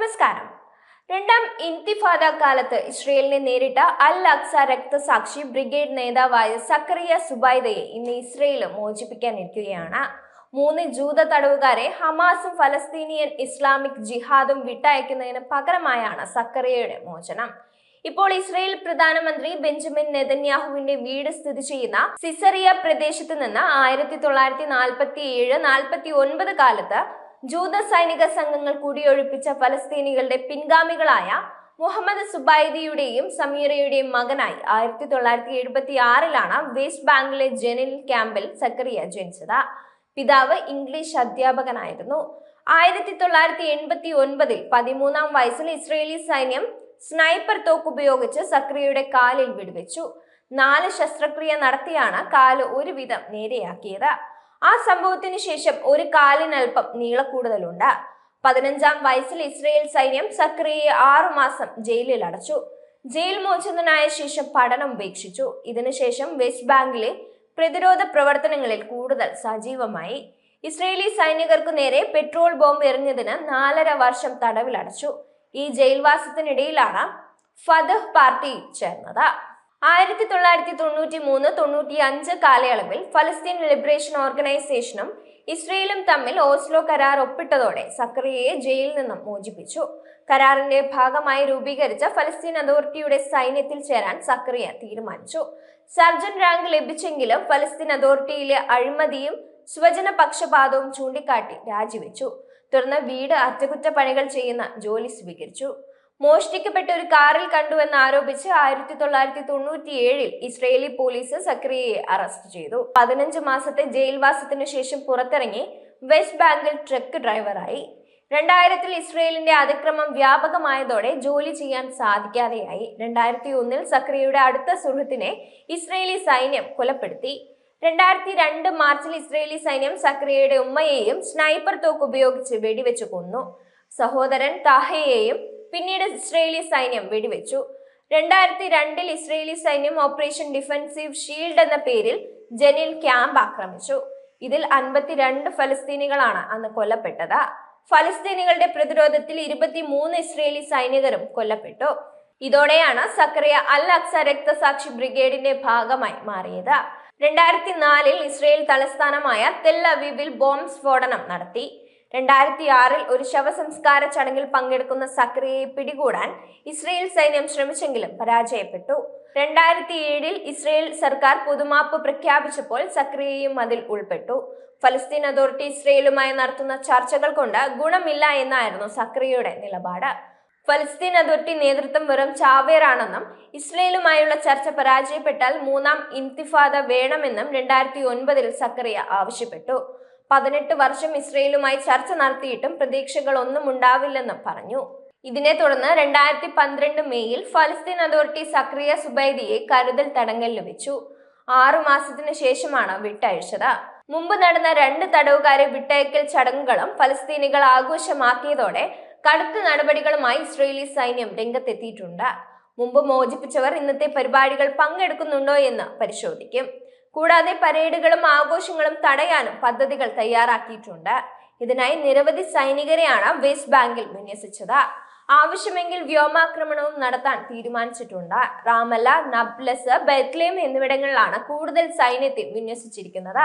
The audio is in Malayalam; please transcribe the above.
നമസ്കാരം. രണ്ടാം ഇൻതിഫാദ കാലത്ത് ഇസ്രയേലിനെ നേരിട്ട അൽ അക്സ രക്തസാക്ഷി ബ്രിഗേഡ് നേതാവായ സക്കറിയ സുബൈദയെ ഇന്ന് ഇസ്രയേൽ മോചിപ്പിക്കാനിരിക്കുകയാണ് മൂന്ന് ജൂത തടവുകാരെ ഹമാസും ഫലസ്തീനിയൻ ഇസ്ലാമിക് ജിഹാദും വിട്ടയക്കുന്നതിന് പകരമായാണ് സക്കറിയയുടെ മോചനം. ഇപ്പോൾ ഇസ്രയേൽ പ്രധാനമന്ത്രി ബെഞ്ചമിൻ നെതന്യാഹുവിന്റെ വീട് സ്ഥിതി ചെയ്യുന്ന സിസറിയ പ്രദേശത്ത് നിന്ന് ആയിരത്തി തൊള്ളായിരത്തി നാൽപ്പത്തി ഏഴ് നാൽപ്പത്തി ഒൻപത് കാലത്ത് ജൂത സൈനിക സംഘങ്ങൾ കുടിയൊഴിപ്പിച്ച ഫലസ്തീനികളുടെ പിൻഗാമികളായ മുഹമ്മദ് സുബൈദിയുടെയും സമീറയുടെയും മകനായി ആയിരത്തി തൊള്ളായിരത്തി എഴുപത്തി ആറിലാണ് വെസ്റ്റ് ബാങ്കിലെ ജെനിൽ ക്യാമ്പിൽ സക്കറിയ ജനിച്ചത്. പിതാവ് ഇംഗ്ലീഷ് അധ്യാപകനായിരുന്നു. ആയിരത്തി തൊള്ളായിരത്തി എൺപത്തി ഒൻപതിൽ പതിമൂന്നാം വയസ്സിൽ ഇസ്രയേലി സൈന്യം സ്നൈപ്പർ തോക്ക് ഉപയോഗിച്ച് സക്രിയയുടെ കാലിൽ വെടിവെച്ചു. നാല് ശസ്ത്രക്രിയ നടത്തിയാണ് കാൽ ഒരുവിധം നേരെയാക്കിയത്. ആ സംഭവത്തിന് ശേഷം ഒരു കാലിനൽപ്പം നീളക്കൂടുതലുണ്ട്. പതിനഞ്ചാം വയസ്സിൽ ഇസ്രയേൽ സൈന്യം സക്രിയെ ആറുമാസം ജയിലിൽ അടച്ചു. ജയിൽ മോചിതനായ ശേഷം പഠനം ഉപേക്ഷിച്ചു. ഇതിനുശേഷം വെസ്റ്റ് ബാങ്കിലെ പ്രതിരോധ പ്രവർത്തനങ്ങളിൽ കൂടുതൽ സജീവമായി. ഇസ്രയേലി സൈനികർക്കു നേരെ പെട്രോൾ ബോംബ് എറിഞ്ഞതിന് നാലര വർഷം തടവിലടച്ചു. ഈ ജയിൽവാസത്തിനിടയിലാണ് ഫതഹ് പാർട്ടി ചേർന്നത്. ആയിരത്തി തൊള്ളായിരത്തി തൊണ്ണൂറ്റി മൂന്ന് തൊണ്ണൂറ്റി അഞ്ച് കാലയളവിൽ ഫലസ്തീൻ ലിബറേഷൻ ഓർഗനൈസേഷനും ഇസ്രയേലും തമ്മിൽ ഓസ്ലോ കരാർ ഒപ്പിട്ടതോടെ സക്രിയയെ ജയിലിൽ നിന്നും മോചിപ്പിച്ചു. കരാറിന്റെ ഭാഗമായി രൂപീകരിച്ച ഫലസ്തീൻ അതോറിറ്റിയുടെ സൈന്യത്തിൽ ചേരാൻ സക്രിയ തീരുമാനിച്ചു. സർജൻ റാങ്ക് ലഭിച്ചെങ്കിലും ഫലസ്തീൻ അതോറിറ്റിയിലെ അഴിമതിയും സ്വജന പക്ഷപാതവും ചൂണ്ടിക്കാട്ടി രാജിവെച്ചു. തുടർന്ന് വീട് അറ്റകുറ്റപ്പണികൾ ചെയ്യുന്ന ജോലി സ്വീകരിച്ചു. മോഷ്ടിക്കപ്പെട്ട ഒരു കാറിൽ കണ്ടുവെന്ന് ആരോപിച്ച് ആയിരത്തി തൊള്ളായിരത്തി തൊണ്ണൂറ്റി ഏഴിൽ ഇസ്രയേലി പോലീസ് സക്രിയയെ അറസ്റ്റ് ചെയ്തു. പതിനഞ്ച് മാസത്തെ ജയിൽവാസത്തിനു ശേഷം പുറത്തിറങ്ങി വെസ്റ്റ് ബാങ്കിൽ ട്രക്ക് ഡ്രൈവറായി. രണ്ടായിരത്തിൽ ഇസ്രയേലിന്റെ അതിക്രമം വ്യാപകമായതോടെ ജോലി ചെയ്യാൻ സാധിക്കാതെയായി. രണ്ടായിരത്തി ഒന്നിൽ സക്രിയയുടെ അടുത്ത സുഹൃത്തിനെ ഇസ്രയേലി സൈന്യം കൊലപ്പെടുത്തി. രണ്ടായിരത്തി രണ്ട് മാർച്ചിൽ ഇസ്രയേലി സൈന്യം സക്രിയയുടെ ഉമ്മയെയും സ്നൈപ്പർ തോക്ക് ഉപയോഗിച്ച് വെടിവെച്ചു കൊന്നു. സഹോദരൻ താഹയെയും പിന്നീട് ഇസ്രയേലി സൈന്യം വെടിവെച്ചു. രണ്ടായിരത്തി രണ്ടിൽ ഇസ്രയേലി സൈന്യം ഓപ്പറേഷൻ ഡിഫൻസീവ് ഷീൽഡ് എന്ന പേരിൽ ജനീൽ ക്യാമ്പ് ആക്രമിച്ചു. ഇതിൽ അൻപത്തിരണ്ട് ഫലസ്തീനികളാണ് അന്ന് കൊല്ലപ്പെട്ടത്. ഫലസ്തീനികളുടെ പ്രതിരോധത്തിൽ ഇരുപത്തിമൂന്ന് ഇസ്രയേലി സൈനികരും കൊല്ലപ്പെട്ടു. ഇതോടെയാണ് സക്കറിയ അൽ അക്സ രക്തസാക്ഷി ബ്രിഗേഡിന്റെ ഭാഗമായി മാറിയത്. രണ്ടായിരത്തി നാലിൽ ഇസ്രയേൽ തലസ്ഥാനമായ തെൽ അവീവിൽ ബോംബ് സ്ഫോടനം നടത്തി. രണ്ടായിരത്തി ആറിൽ ഒരു ശവസംസ്കാര ചടങ്ങിൽ പങ്കെടുക്കുന്ന സക്രിയയെ പിടികൂടാൻ ഇസ്രയേൽ സൈന്യം ശ്രമിച്ചെങ്കിലും പരാജയപ്പെട്ടു. രണ്ടായിരത്തി ഏഴിൽ ഇസ്രയേൽ സർക്കാർ പുതുമാപ്പ് പ്രഖ്യാപിച്ചപ്പോൾ സക്രിയയും അതിൽ ഉൾപ്പെട്ടു. ഫലസ്തീൻ അതോറിറ്റി ഇസ്രയേലുമായി നടത്തുന്ന ചർച്ചകൾ കൊണ്ട് ഗുണമില്ല എന്നായിരുന്നു സക്രിയയുടെ നിലപാട്. ഫലസ്തീൻ അതോറിറ്റി നേതൃത്വം വെറും ചാവേറാണെന്നും ഇസ്രയേലുമായുള്ള ചർച്ച പരാജയപ്പെട്ടാൽ മൂന്നാം ഇൻതിഫാദ വേണമെന്നും രണ്ടായിരത്തി ഒൻപതിൽ സക്കറിയ ആവശ്യപ്പെട്ടു. പതിനെട്ട് വർഷം ഇസ്രയേലുമായി ചർച്ച നടത്തിയിട്ടും പ്രതീക്ഷകളൊന്നും ഉണ്ടാവില്ലെന്ന് പറഞ്ഞു. ഇതിനെ തുടർന്ന് രണ്ടായിരത്തി പന്ത്രണ്ട് മെയ്യിൽ ഫലസ്തീൻ അതോറിറ്റി സക്രിയ സുബൈദിയെ കരുതൽ തടങ്കലിൽ വെച്ചു. ആറു മാസത്തിനു ശേഷമാണ് വിട്ടയച്ചത്. മുമ്പ് നടന്ന രണ്ട് തടവുകാരെ വിട്ടയക്കൽ ചടങ്ങുകളും ഫലസ്തീനികൾ ആഘോഷമാക്കിയതോടെ കടുത്ത നടപടികളുമായി ഇസ്രയേലി സൈന്യം രംഗത്തെത്തിയിട്ടുണ്ട്. മുമ്പ് മോചിപ്പിച്ചവർ ഇന്നത്തെ പരിപാടികൾ പങ്കെടുക്കുന്നുണ്ടോ എന്ന് പരിശോധിക്കും. കൂടാതെ പരേഡുകളും ആഘോഷങ്ങളും തടയാനും പദ്ധതികൾ തയ്യാറാക്കിയിട്ടുണ്ട്. ഇതിനായി നിരവധി സൈനികരെയാണ് വെസ്റ്റ് ബാങ്കിൽ വിന്യസിച്ചത്. ആവശ്യമെങ്കിൽ വ്യോമാക്രമണവും നടത്താൻ തീരുമാനിച്ചിട്ടുണ്ട്. റാമല്ല നബ്ലസ് ബെത്ലേം എന്നിവിടങ്ങളിലാണ് കൂടുതൽ സൈന്യത്തെ വിന്യസിച്ചിരിക്കുന്നത്.